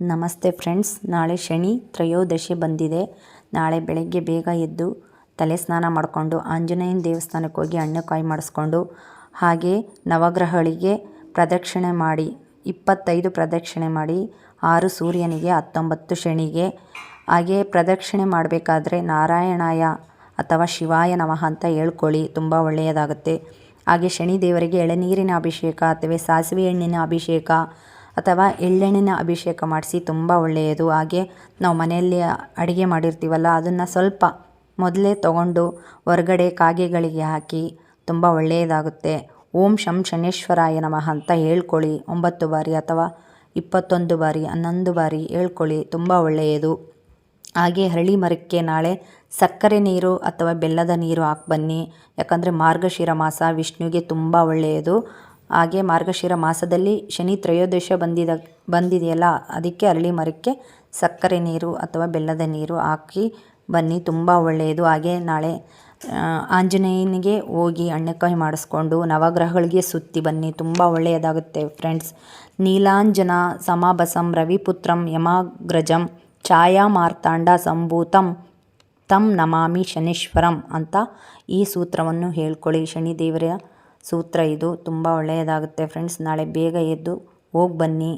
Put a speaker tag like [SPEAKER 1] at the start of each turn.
[SPEAKER 1] ನಮಸ್ತೆ ಫ್ರೆಂಡ್ಸ್, ನಾಳೆ ಶನಿ ತ್ರಯೋದಶಿ ಬಂದಿದೆ. ನಾಳೆ ಬೆಳಗ್ಗೆ ಬೇಗ ಎದ್ದು ತಲೆ ಸ್ನಾನ ಮಾಡಿಕೊಂಡು ಆಂಜನೇಯನ ದೇವಸ್ಥಾನಕ್ಕೆ ಹೋಗಿ ಹಣ್ಣುಕಾಯಿ ಮಾಡಿಸ್ಕೊಂಡು ಹಾಗೆ ನವಗ್ರಹಗಳಿಗೆ ಪ್ರದಕ್ಷಿಣೆ ಮಾಡಿ, ಇಪ್ಪತ್ತೈದು ಪ್ರದಕ್ಷಿಣೆ ಮಾಡಿ, ಆರು ಸೂರ್ಯನಿಗೆ, ಹತ್ತೊಂಬತ್ತು ಶನಿಗೆ. ಹಾಗೆ ಪ್ರದಕ್ಷಿಣೆ ಮಾಡಬೇಕಾದ್ರೆ ನಾರಾಯಣಾಯ ಅಥವಾ ಶಿವಾಯ ನಮಃ ಅಂತ ಹೇಳ್ಕೊಳ್ಳಿ, ತುಂಬ ಒಳ್ಳೆಯದಾಗುತ್ತೆ. ಹಾಗೆ ಶನಿ ದೇವರಿಗೆ ಎಳನೀರಿನ ಅಭಿಷೇಕ ಅಥವಾ ಸಾಸಿವೆ ಎಣ್ಣಿನ ಅಭಿಷೇಕ ಅಥವಾ ಎಳ್ಳೆಣ್ಣೆನ ಅಭಿಷೇಕ ಮಾಡಿಸಿ ತುಂಬ ಒಳ್ಳೆಯದು. ಹಾಗೆ ನಾವು ಮನೆಯಲ್ಲಿ ಅಡುಗೆ ಮಾಡಿರ್ತೀವಲ್ಲ, ಅದನ್ನು ಸ್ವಲ್ಪ ಮೊದಲೇ ತಗೊಂಡು ಹೊರಗಡೆ ಕಾಗೆಗಳಿಗೆ ಹಾಕಿ ತುಂಬ ಒಳ್ಳೆಯದಾಗುತ್ತೆ. ಓಂ ಶಂ ಶನೇಶ್ವರಾಯ ನಮಃ ಅಂತ ಹೇಳ್ಕೊಳ್ಳಿ. ಒಂಬತ್ತು ಬಾರಿ ಅಥವಾ ಇಪ್ಪತ್ತೊಂದು ಬಾರಿ, ಹನ್ನೊಂದು ಬಾರಿ ಹೇಳ್ಕೊಳ್ಳಿ, ತುಂಬ ಒಳ್ಳೆಯದು. ಹಾಗೆ ಹರಳಿ ಮರಕ್ಕೆ ನಾಳೆ ಸಕ್ಕರೆ ನೀರು ಅಥವಾ ಬೆಲ್ಲದ ನೀರು ಹಾಕಿ ಬನ್ನಿ. ಯಾಕಂದರೆ ಮಾರ್ಗಶಿರ ಮಾಸ ವಿಷ್ಣುವಿಗೆ ತುಂಬ ಒಳ್ಳೆಯದು. ಹಾಗೆ ಮಾರ್ಗಶಿರ ಮಾಸದಲ್ಲಿ ಶನಿ ತ್ರಯೋದಶ ಬಂದಿದ, ಬಂದಿದೆಯಲ್ಲ, ಅದಕ್ಕೆ ಅರಳಿ ಮರಕ್ಕೆ ಸಕ್ಕರೆ ನೀರು ಅಥವಾ ಬೆಲ್ಲದ ನೀರು ಹಾಕಿ ಬನ್ನಿ, ತುಂಬ ಒಳ್ಳೆಯದು. ಹಾಗೆ ನಾಳೆ ಆಂಜನೇಯನಿಗೆ ಹೋಗಿ ಅಣ್ಣಕಾಯಿ ಮಾಡಿಸ್ಕೊಂಡು ನವಗ್ರಹಗಳಿಗೆ ಸುತ್ತಿ ಬನ್ನಿ, ತುಂಬ ಒಳ್ಳೆಯದಾಗುತ್ತೆ ಫ್ರೆಂಡ್ಸ್. ನೀಲಾಂಜನ ಸಮಾಬಸಂ ರವಿಪುತ್ರಂ ಯಮಾಗ್ರಜಂ ಛಾಯಾ ಮಾರ್ತಾಂಡ ಸಂಭೂತಂ ತಂ ನಮಾಮಿ ಶನೀಶ್ವರಂ ಅಂತ ಈ ಸೂತ್ರವನ್ನು ಹೇಳ್ಕೊಳ್ಳಿ. ಶನಿದೇವರ ಸೂತ್ರ ಇದು. ತುಂಬ ಒಳ್ಳೆಯದಾಗುತ್ತೆ ಫ್ರೆಂಡ್ಸ್ ನಾಳೆ ಬೇಗ ಎದ್ದು ಹೋಗಿ ಬನ್ನಿ.